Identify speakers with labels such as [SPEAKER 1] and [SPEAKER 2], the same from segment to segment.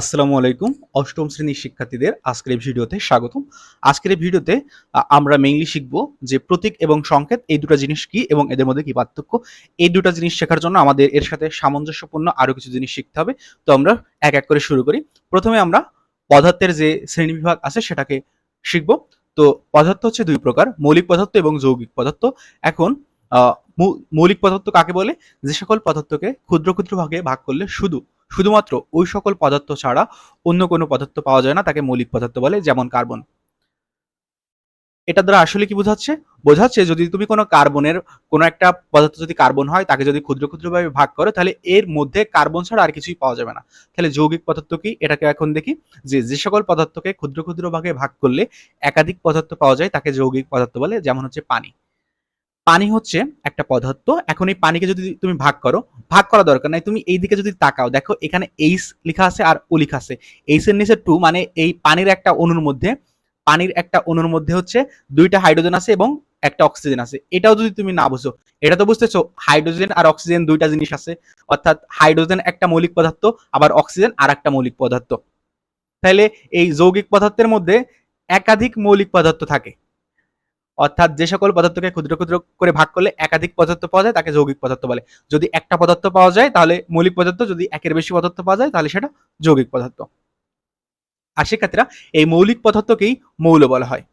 [SPEAKER 1] আসসালামু আলাইকুম, অষ্টম শ্রেণির শিক্ষার্থীদের আজকের এই ভিডিওতে স্বাগতম। আজকের এই ভিডিওতে আমরা মেইনলি শিখব যে প্রতীক এবং সংকেত, এই দুটো জিনিস কি এবং এদের মধ্যে কি পার্থক্য। এই দুটো জিনিস শেখার জন্য আমাদের এর সাথে সামঞ্জস্যপূর্ণ আরও কিছু জিনিস শিখতে হবে। তো আমরা এক এক করে শুরু করি। প্রথমে আমরা পদার্থের যে শ্রেণীবিভাগ আছে সেটাকে শিখব। তো পদার্থ হচ্ছে দুই প্রকার, মৌলিক পদার্থ এবং যৌগিক পদার্থ। এখন মৌলিক পদার্থ কাকে বলে? যে সকল পদার্থকে ক্ষুদ্র ক্ষুদ্র ভাগে ভাগ করলে শুধু শুধুমাত্র ওই সকল পদার্থ ছাড়া অন্য কোনো পদার্থ পাওয়া যায় না, তাকে মৌলিক পদার্থ বলে, যেমন কার্বন। এটা দ্বারা আসলে কি বোঝাচ্ছে? বোঝাচ্ছে যদি তুমি কোনো কার্বনের কোনো একটা পদার্থ যদি কার্বন হয়, তাকে যদি ক্ষুদ্র ক্ষুদ্রভাবে ভাগ করো, তাহলে এর মধ্যে কার্বন ছাড়া আর কিছুই পাওয়া যাবে না। তাহলে যৌগিক পদার্থ কি? এটাকে এখন দেখি, যে যে সকল পদার্থকে ক্ষুদ্র ক্ষুদ্র ভাগে ভাগ করলে একাধিক পদার্থ পাওয়া যায়, তাকে যৌগিক পদার্থ বলে, যেমন হচ্ছে পানি। পানি হচ্ছে একটা পদার্থ। এখন এই পানিকে যদি তুমি ভাগ করো, ভাগ করা দরকার নাই। তুমি এই দিকে যদি তাকাও, দেখো এখানে এইচ লেখা আছে আর ও লেখা আছে। এইচ এর নিচে টু মানে এই পানির একটা অণুর মধ্যে, পানির একটা অণুর মধ্যে হচ্ছে দুইটা হাইড্রোজেন আছে এবং একটা অক্সিজেন আছে। এটাও যদি তুমি না বুঝো, এটা তো বুঝতেছো হাইড্রোজেন আর অক্সিজেন দুইটা জিনিস আছে। অর্থাৎ হাইড্রোজেন একটা মৌলিক পদার্থ, আবার অক্সিজেন আর একটা মৌলিক পদার্থ। তাহলে এই যৌগিক পদার্থের মধ্যে একাধিক মৌলিক পদার্থ থাকে। অর্থাৎ যে সকল পদার্থকে ক্ষুদ্র ক্ষুদ্র করে ভাগ করলে একাধিক পদার্থ পাওয়া যায়, তাকে যৌগিক পদার্থ বলে। যদি একটা পদার্থ পাওয়া যায়, তাহলে মৌলিক পদার্থ, যদি একের বেশি পদার্থ পাওয়া যায়, তাহলে সেটা যৌগিক পদার্থ। আর শিক্ষার্থীরা, এই মৌলিক পদার্থকেই মৌল বলা হয়।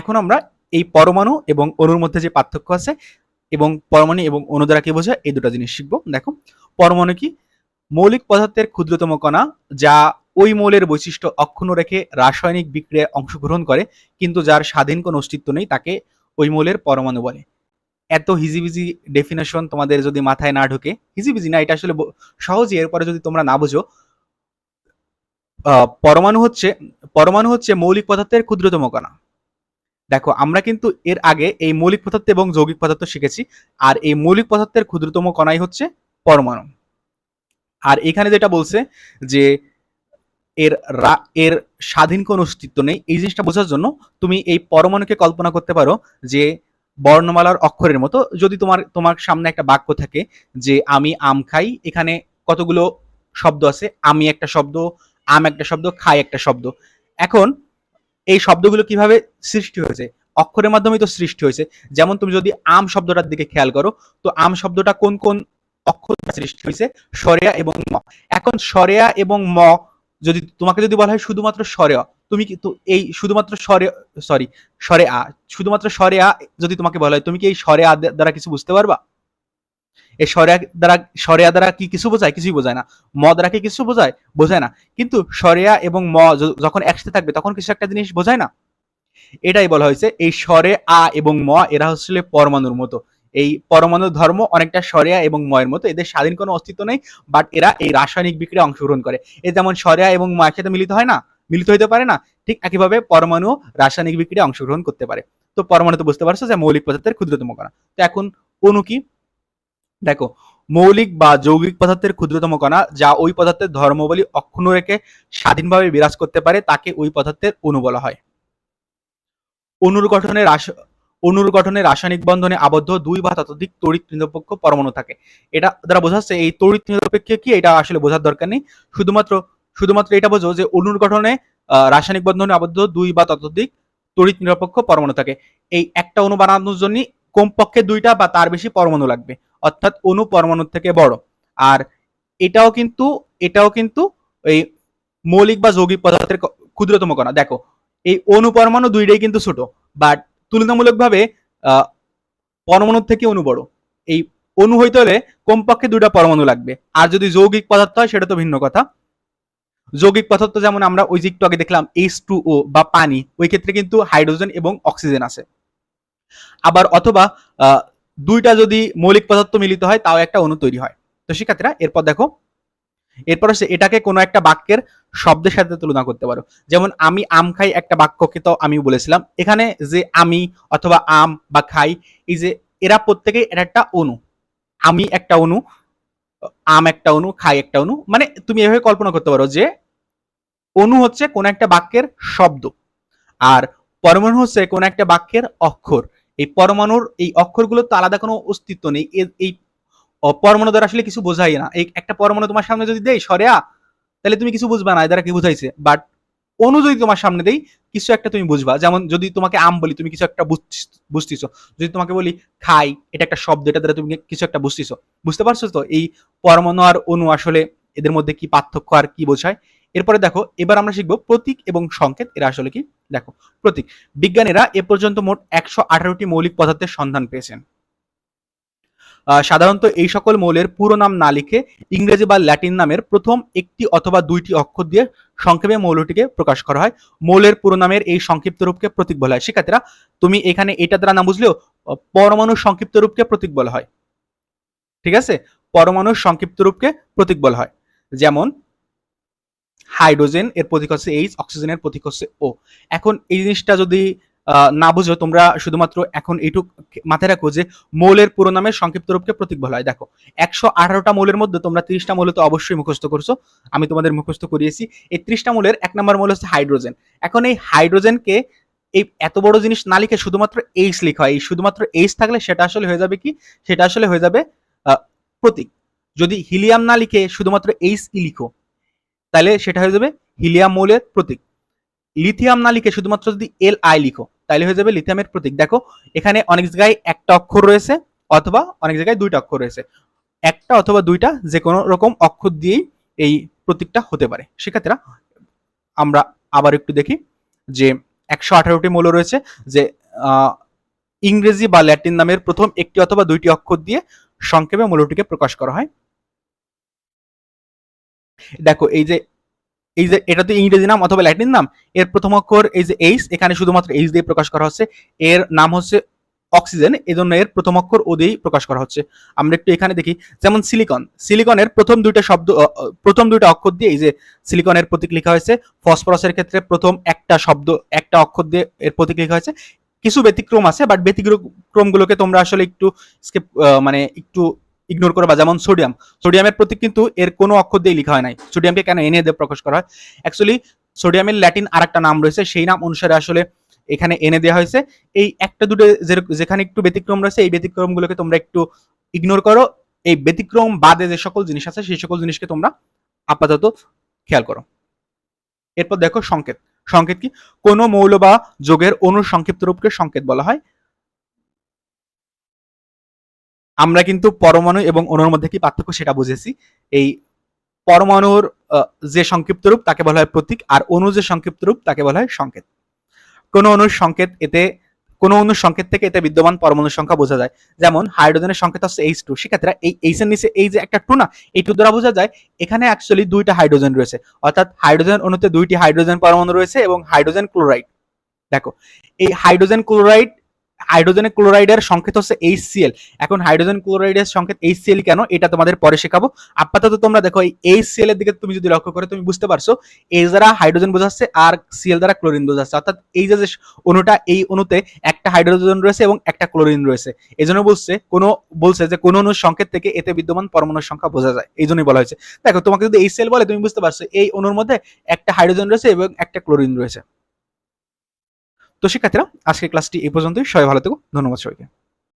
[SPEAKER 1] এখন আমরা এই পরমাণু এবং অণুর মধ্যে যে পার্থক্য আছে এবং পরমাণু এবং অণু দ্বারা কি বোঝায়, এই দুটো জিনিস শিখব। দেখো, পরমাণু কি? মৌলিক পদার্থের ক্ষুদ্রতম কণা যা ওই মৌলের বৈশিষ্ট্য অক্ষুণ্ণ রেখে রাসায়নিক বিক্রিয়ায় অংশগ্রহণ করে, কিন্তু যার স্বাধীন কোনো অস্তিত্ব নেই, তাকে ওই মৌলের পরমাণু বলে। এত হিজিবিজি ডেফিনেশন তোমাদের যদি মাথায় না ঢোকে, হিজিবিজি না, এটা আসলে সহজই এরপরে যদি তোমরা না বুঝো পরমাণু হচ্ছে পরমাণু হচ্ছে মৌলিক পদার্থের ক্ষুদ্রতম কণা। দেখো, আমরা কিন্তু এর আগে এই মৌলিক পদার্থ এবং যৌগিক পদার্থ শিখেছি, আর এই মৌলিক পদার্থের ক্ষুদ্রতম কণাই হচ্ছে পরমাণু। আর এখানে যেটা বলছে যে এর এর স্বাধীন কোনো অস্তিত্ব নেই। এই জিনিসটা বোঝার জন্য তুমি এই পরমাণুকে কল্পনা করতে পারো যে বর্ণমালার অক্ষরের মতো। যদি তোমার তোমার সামনে একটা বাক্য থাকে যে আমি আম খাই, এখানে কতগুলো শব্দ আছে? আমি একটা শব্দ, আম একটা শব্দ, খাই একটা শব্দ। এখন এই শব্দগুলো কীভাবে সৃষ্টি হয়েছে? অক্ষরের মাধ্যমে তো সৃষ্টি হয়েছে। যেমন তুমি যদি আম শব্দটার দিকে খেয়াল করো, তো আম শব্দটা কোন কোন অক্ষর সৃষ্টি হয়েছে? সরেয়া এবং ম। এখন সরেয়া এবং ম যদি তোমাকে যদি বলা হয় শুধুমাত্র সরেয়া তুমি কি তো এই শুধুমাত্র সরে সরি সরে আ, শুধুমাত্র সরে আ যদি তোমাকে বলা হয়, তুমি কি এই সরে আ দ্বারা কিছু বুঝতে পারবা? এই আ দ্বারা সরে আ দ্বারা কি কিছু বোঝায়? কিছুই বোঝায় না। ম দ্বারা কি কিছু বোঝায়? বোঝায় না। কিন্তু সরেয়া এবং ম যখন একসাথে থাকবে, তখন কিছু একটা জিনিস বোঝায় না? এটাই বলা হয়েছে, এই স্বরে আ এবং ম, এরা হচ্ছে পরমাণুর মতো। এই পরমাণু ধর্ম অনেকটা সরেয়া এবং ময়ের মতো। এদের স্বাধীন কোনো অস্তিত্ব নেই বাট এরা এই রাসায়নিক বিক্রিয়া অংশগ্রহণ করে। এ যেমন সরেয়া এবং ম একসাথে মিলিত হয় না? মিলিত হইতে পারে না? ঠিক একইভাবে পরমাণু রাসায়নিক বিক্রিয়া অংশগ্রহণ করতে পারে। তো পরমাণু তো বুঝতে পারছ যে মৌলিক পদার্থের ক্ষুদ্রতম কণা। তো এখন অণু কি? দেখো, মৌলিক বা যৌগিক পদার্থের ক্ষুদ্রতম কণা যা ওই পদার্থের ধর্মবলী অক্ষুণ্ণ রেখে স্বাধীনভাবে বিরাজ করতে পারে, তাকে ওই পদার্থের অণু বলা হয়। অনুর গঠনে অণুর গঠনে রাসায়নিক বন্ধনে আবদ্ধ দুই বা ততোধিক তড়িৎ নিরপেক্ষ পরমাণু থাকে। এটা দ্বারা বোঝাচ্ছে এই তড়িৎ নিরপেক্ষ কি, এটা আসলে বোঝার দরকার নেই। শুধুমাত্র শুধুমাত্র এটা বোঝো যে অণুর গঠনে রাসায়নিক বন্ধনে আবদ্ধ দুই বা ততোধিক তড়িৎ নিরপেক্ষ পরমাণু থাকে। এই একটা অণু বানানোর জন্য কমপক্ষে দুইটা বা তার বেশি পরমাণু লাগবে। অর্থাৎ অণু পরমাণুর থেকে বড়। আর এটাও কিন্তু এটাও কিন্তু এই মৌলিক বা যৌগিক পদার্থের ক্ষুদ্রতম কণা। দেখো, এই অণু পরমাণু দুইটাই কিন্তু ছোট। বাট তুলনামূলকভাবে আহ, পরমাণুর থেকে অণু বড়। এই অণু হইতে হলে কমপক্ষে দুইটা পরমাণু লাগবে। আর যদি যৌগিক পদার্থ হয় সেটা তো ভিন্ন কথা। যৌগিক পদার্থ যেমন আমরা ওই যে একটু আগে দেখলাম এইচ টু ও বা পানি ওই ক্ষেত্রে কিন্তু হাইড্রোজেন এবং অক্সিজেন আছে। আবার অথবা দুইটা যদি মৌলিক পদার্থ মিলিত হয় তাও একটা অণু তৈরি হয়। তো শিক্ষার্থীরা এরপর দেখো এরপর এটাকে কোনো একটা বাক্যের শব্দের সাথে তুলনা করতে পারো। যেমন আমি আম খাই একটা বাক্যকে তো আমি বলেছিলাম। এখানে যে আমি অথবা আম বা খাই, এই যে এরা প্রত্যেকেই এটা একটা অণু। আমি একটা অণু, আম একটা অণু, খাই একটা অণু। মানে তুমি এভাবে কল্পনা করতে পারো যে অণু হচ্ছে কোন একটা বাক্যের শব্দ আর পরমাণু হচ্ছে কোন একটা বাক্যের অক্ষর। এই পরমাণুর এই অক্ষরগুলোর তো আলাদা কোনো অস্তিত্ব নেই। এই ও, পরমাণু দ্বারা আসলে কিছু বোঝাই না। এই একটা পরমাণু তোমার সামনে যদি দেই সরেয়া তাহলে তুমি কিছু বুঝবা না এ দ্বারা কি বুঝাইছে? বাট অনু যদি তোমার সামনে দেই কিছু একটা তুমি বুঝবা। যেমন যদি তোমাকে আম বলি তুমি কিছু একটা বুঝ- বুঝতেছো। যদি তোমাকে বলি খাই এটা একটা শব্দ এটা দ্বারা তুমি কিছু একটা বুঝতেছো। বুঝতে পারছ তো? এই পরমাণু আর অনু আসলে এদের মধ্যে কি পার্থক্য আর কি বোঝায়? এরপরে দেখো এবার আমরা শিখব প্রতীক এবং সংকেত। এরা আসলে কি? দেখো প্রতীক। বিজ্ঞানীরা এ পর্যন্ত মোট একশো আঠারোটি মৌলিক পদার্থের সন্ধান পেয়েছেন। সাধারণত এই সকল মৌলের পুরো নাম না লিখে ইংরেজি বা ল্যাটিন নামের প্রথম একটি অথবা দুইটি অক্ষর দিয়ে সংক্ষেপে মৌলটিকে প্রকাশ করা হয়। মৌলের পুরো নামের এই সংক্ষিপ্ত রূপকে প্রতীক বলা হয়। শিক্ষার্থীরা, তুমি এখানে এটা দ্বারা না বুঝলেও পরমাণু সংক্ষিপ্ত রূপকে প্রতীক বলা হয়। ঠিক আছে? পরমাণু সংক্ষিপ্ত রূপকে প্রতীক বলা হয়। যেমন, হাইড্রোজেন এর প্রতীক হচ্ছে এইচ অক্সিজেনের প্রতীক হচ্ছে ও এখন এই জিনিসটা যদি না বুঝো তোমরা শুধুমাত্র এখন এইটুক মাথায় রাখো যে মৌলের পুরো নামের সংক্ষিপ্ত রূপকে প্রতীক বলা হয়। দেখো, একশো আঠারোটা মৌলের মধ্যে তোমরা তিরিশটা মৌল তো অবশ্যই মুখস্থ করছ। আমি তোমাদের মুখস্থ করিয়েছি। এই ত্রিশটা মৌলের এক নম্বর মৌল হচ্ছে হাইড্রোজেন। এখন এই হাইড্রোজেনকে এই এত বড় জিনিস না লিখে শুধুমাত্র এইচ লিখা হয়। এই শুধুমাত্র এইচ থাকলে সেটা আসলে হয়ে যাবে কি? সেটা আসলে হয়ে যাবে প্রতীক। যদি হিলিয়াম না লিখে শুধুমাত্র এইচ ই লিখো, তাহলে সেটা হয়ে যাবে হিলিয়াম মৌলের প্রতীক। লিথিয়াম না লিখে শুধুমাত্র যদি এল আই লিখো তাহলে হয়ে যাবে লিথিয়ামের প্রতীক। দেখো, এখানে অনেক জায়গায় একটা অক্ষর রয়েছে অথবা অনেক জায়গায় দুইটা অক্ষর রয়েছে। একটা অথবা দুইটা যে কোনো রকম অক্ষর দিয়েই এই প্রতীকটা হতে পারে। শিক্ষার্থীরা আমরা আবার একটু দেখি যে একশো আঠারোটি মৌল রয়েছে যে ইংরেজি বা ল্যাটিন নামের প্রথম একটি অথবা দুইটি অক্ষর দিয়ে সংক্ষেপে মৌলটিকে প্রকাশ করা হয়। দেখো, এই যে এই যে এটা তো ইংরেজি নাম অথবা ল্যাটিন নাম এর প্রথম অক্ষর এই যে এইচ এখানে শুধুমাত্র এইচ দিয়ে প্রকাশ করা হচ্ছে। এর নাম হচ্ছে অক্সিজেন এই জন্য এর প্রথম অক্ষর ও দিয়েই প্রকাশ করা হচ্ছে। আমরা একটু এখানে দেখি যেমন সিলিকন সিলিকনের প্রথম দুইটা শব্দ প্রথম দুইটা অক্ষর দিয়ে এই যে সিলিকনের প্রতীক লেখা হয়েছে। ফসফরাসের ক্ষেত্রে প্রথম একটা শব্দ একটা অক্ষর দিয়ে এর প্রতীক লেখা হয়েছে। কিছু ব্যতিক্রম আছে বাট ব্যতিক্রম ব্যতিক্রমগুলোকে তোমরা আসলে একটু আহ, মানে একটু ইগনোর করবা, যেমন সোডিয়াম সোডিয়ামের প্রতীক কিন্তু এর কোনো অক্ষর দিয়ে লেখা হয় নাই। সোডিয়ামকে কেন এনে দিয়ে প্রকাশ করা হয়? অ্যাকচুয়ালি সোডিয়ামের ল্যাটিন আর একটা নাম রয়েছে। সেই নাম অনুসারে আসলে এখানে এনে দেওয়া হয়েছে। এই একটা দুটো যেখানে একটু ব্যতিক্রম রয়েছে, এই ব্যতিক্রমগুলোকে তোমরা একটু ইগনোর করো। এই ব্যতিক্রম বাদে যে সকল জিনিস আছে, সেই সকল জিনিসকে তোমরা আপাতত খেয়াল করো। এরপর দেখো সংকেত। সংকেত কি? কোনো মৌল বা যোগের অনুর সংক্ষিপ্ত রূপকে সংকেত বলা হয়। আমরা কিন্তু পরমাণু এবং অণুর মধ্যে কি পার্থক্য সেটা বুঝেছি। এই পরমাণুর যে সংক্ষিপ্ত রূপ তাকে বলা হয় প্রতীক আর অণু যে সংক্ষিপ্ত রূপ তাকে বলা হয় সংকেত। কোন অণুর সংকেত এতে, কোন অণুর সংকেত থেকে এতে বিদ্যমান পরমাণুর সংখ্যা বোঝা যায়। যেমন হাইড্রোজেনের সংকেত হচ্ছে এইচ টু শিক্ষার্থীরা, এই এইচ এর নিচে এই যে একটা টু না এই টু দ্বারা বোঝা যায় এখানে অ্যাকচুয়ালি দুইটা হাইড্রোজেন রয়েছে। অর্থাৎ হাইড্রোজেন অণুতে দুইটি হাইড্রোজেন পরমাণু রয়েছে এবং হাইড্রোজেন ক্লোরাইড। দেখো, এই হাইড্রোজেন ক্লোরাইড হাইড্রোজেনের ক্লোরাইডের সংকেত হচ্ছে এইচসিএল এখন হাইড্রোজেন ক্লোরাইডের সংকেত এইচসিএল কেন? এটা তোমাদের পরে শেখাবো। আপাতত তোমরা দেখো, এই এইচসিএল এর দিকে তুমি যদি লক্ষ্য করে, তুমি বুঝতে পারছ এই দ্বারা হাইড্রোজেন বোঝাচ্ছে আর সিএল দ্বারা ক্লোরিন বোঝাচ্ছে। অর্থাৎ এই যে অণুটা, এই অণুতে একটা হাইড্রোজেন রয়েছে এবং একটা ক্লোরিন রয়েছে। এই জন্য বলছে, কোনো, বলছে যে কোন অণুর সংকেত থেকে এতে বিদ্যমান পরমাণুর সংখ্যা বোঝা যায়। এই জন্যই বলা হয়েছে। দেখো, তোমাকে যদি এই সেল বলে, তুমি বুঝতে পারছ, এই অণুর মধ্যে একটা হাইড্রোজেন রয়েছে এবং একটা ক্লোরিন রয়েছে। তো শিক্ষার্থীরা আজকের ক্লাসটি এই পর্যন্তই। সবাই ভালো থেকো। ধন্যবাদ সবাইকে।